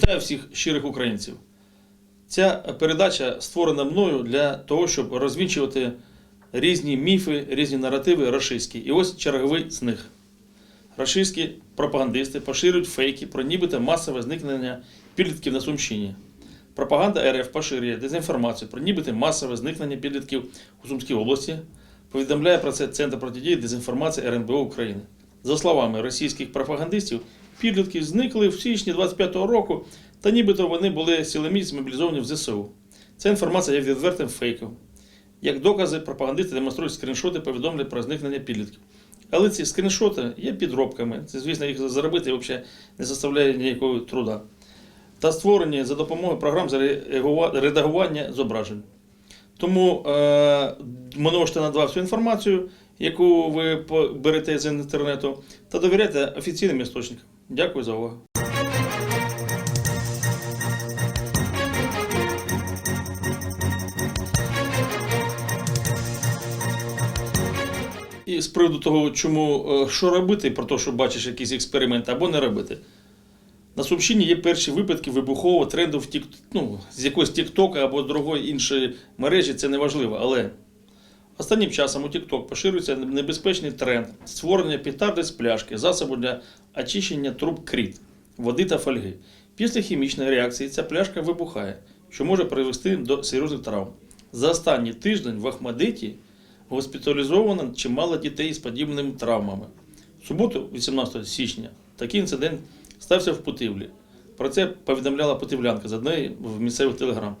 Вітаю всіх щирих українців. Ця передача створена мною для того, щоб розвінчувати різні міфи, різні наративи рашистські. І ось черговий з них. Рашистські пропагандисти поширюють фейки про нібито масове зникнення підлітків на Сумщині. Пропаганда РФ поширює дезінформацію про нібито масове зникнення підлітків у Сумській області. Повідомляє про це Центр протидії дезінформації РНБО України. За словами російських пропагандистів, підлітки зникли в січні 25-го року, та нібито вони були силоміць змобілізовані в ЗСУ. Ця інформація є відвертим фейком. Як докази, пропагандисти демонструють скріншоти повідомлень про зникнення підлітків. Але ці скріншоти є підробками. Це, звісно, їх заробити взагалі не заставляє ніякого труда. Та створені за допомогою програм з редагування зображень. Тому е, множте на два всю інформацію, яку ви берете з інтернету, та довіряйте офіційним істочникам. Дякую за увагу. І з приводу того, чому е, що робити, про те, що бачиш якісь експерименти або не робити. На Сумщині є перші випадки вибухового тренду в тік, ну, з якогось Тіктока або другої іншої мережі, це не важливо. Але останнім часом у TikTok поширюється небезпечний тренд створення петарди з пляшки, засобу для очищення труб кріт, води та фольги. Після хімічної реакції ця пляшка вибухає, що може привести до серйозних травм. За останній тиждень в Ахмадиті госпіталізовано чимало дітей з подібними травмами. В суботу, 18 січня, такий інцидент стався в Путивлі. Про це повідомляла путивлянка з однієї в місцевих телеграм.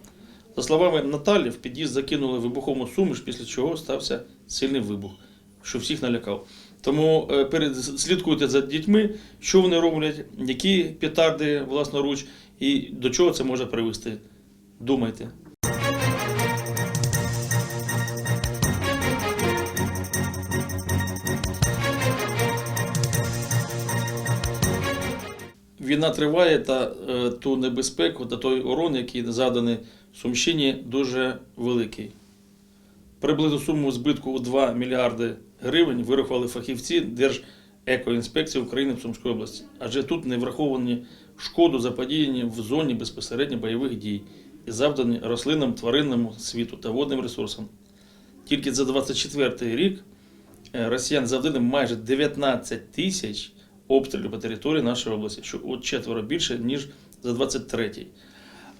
За словами Наталі, в під'їзд закинули вибухову суміш, після чого стався сильний вибух, що всіх налякав. Тому е, перед, слідкуйте за дітьми, що вони роблять, які петарди власноруч і до чого це може привести. Думайте. Війна триває та е, ту небезпеку та той урон, який заданий Сумщині, дуже великий. Приблизну суму збитку у 2 мільярди гривень вирахували фахівці Держекоінспекції України в Сумській області. Адже тут не враховані шкоду заподіяні в зоні безпосередньо бойових дій і завдані рослинам, тваринному світу та водним ресурсам. Тільки за 24 рік е, росіян завдали майже 19 тисяч обстрілів по території нашої області, що у четверо більше, ніж за 23-й.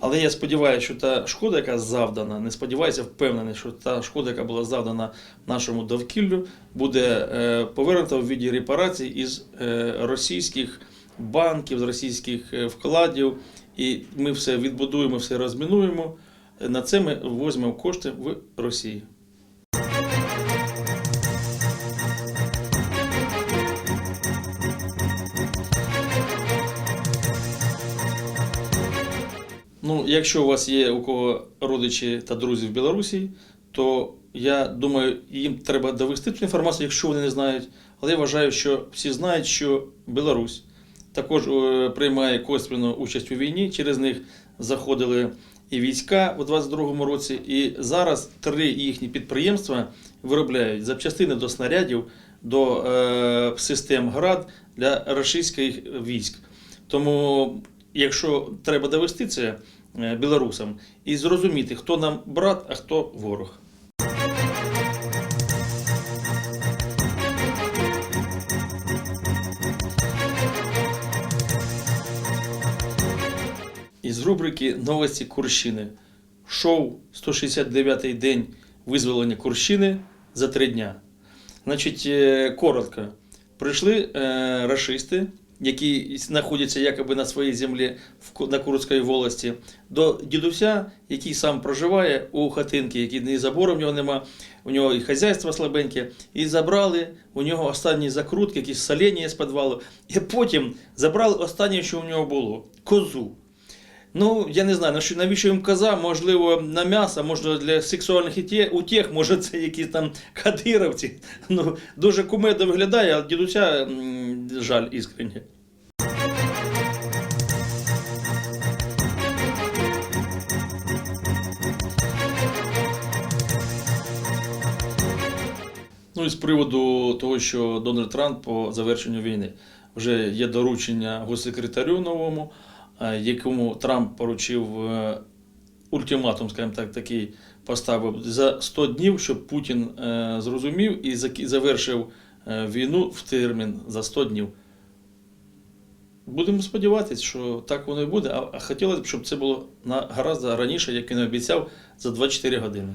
Але я сподіваюся, що та шкода, яка завдана, не сподіваюся, впевнений, що та шкода, яка була завдана нашому довкіллю, буде е, повернута в віді репарацій із е, російських банків, з російських е, вкладів. І ми все відбудуємо, все розмінуємо. На це ми візьмемо кошти в Росії. Ну, якщо у вас є у кого родичі та друзі в Білорусі, то я думаю, їм треба довести цю інформацію, якщо вони не знають. Але я вважаю, що всі знають, що Білорусь також е, приймає косвенну участь у війні. Через них заходили і війська у 22-му році. І зараз три їхні підприємства виробляють запчастини до снарядів, до е, систем ГРАД для російських військ. Тому, якщо треба довести це білорусам і зрозуміти, хто нам брат, а хто ворог. Із рубрики Новості Курщини. Шоу 169-й день визволення Курщини за три дня. Значить, е, коротко. Прийшли е, рашисти, які знаходяться якоби на своїй землі на Курській волості, до дідуся, який сам проживає у хатинці, який ні забору в нього нема, у нього і хазяйство слабеньке, і забрали у нього останні закрутки, якісь солені з підвалу, і потім забрали останнє, що у нього було козу. Ну, я не знаю, навіщо- їм коза, можливо, на м'ясо, може для сексуальних утех, може це якісь там кадировці. Ну, дуже кумедно виглядає, а дідуся жаль іскренне. Ну і з приводу того, що Дональд Трамп по завершенню війни вже є доручення госсекретарю новому е, якому Трамп поручив е, ультиматум, скажімо так, такий поставив за 100 днів, щоб Путін е, зрозумів і завершив війну в термін за 100 днів. Будемо сподіватися, що так воно і буде, а, а хотілося б, щоб це було на гаразд раніше, як він обіцяв, за 24 години.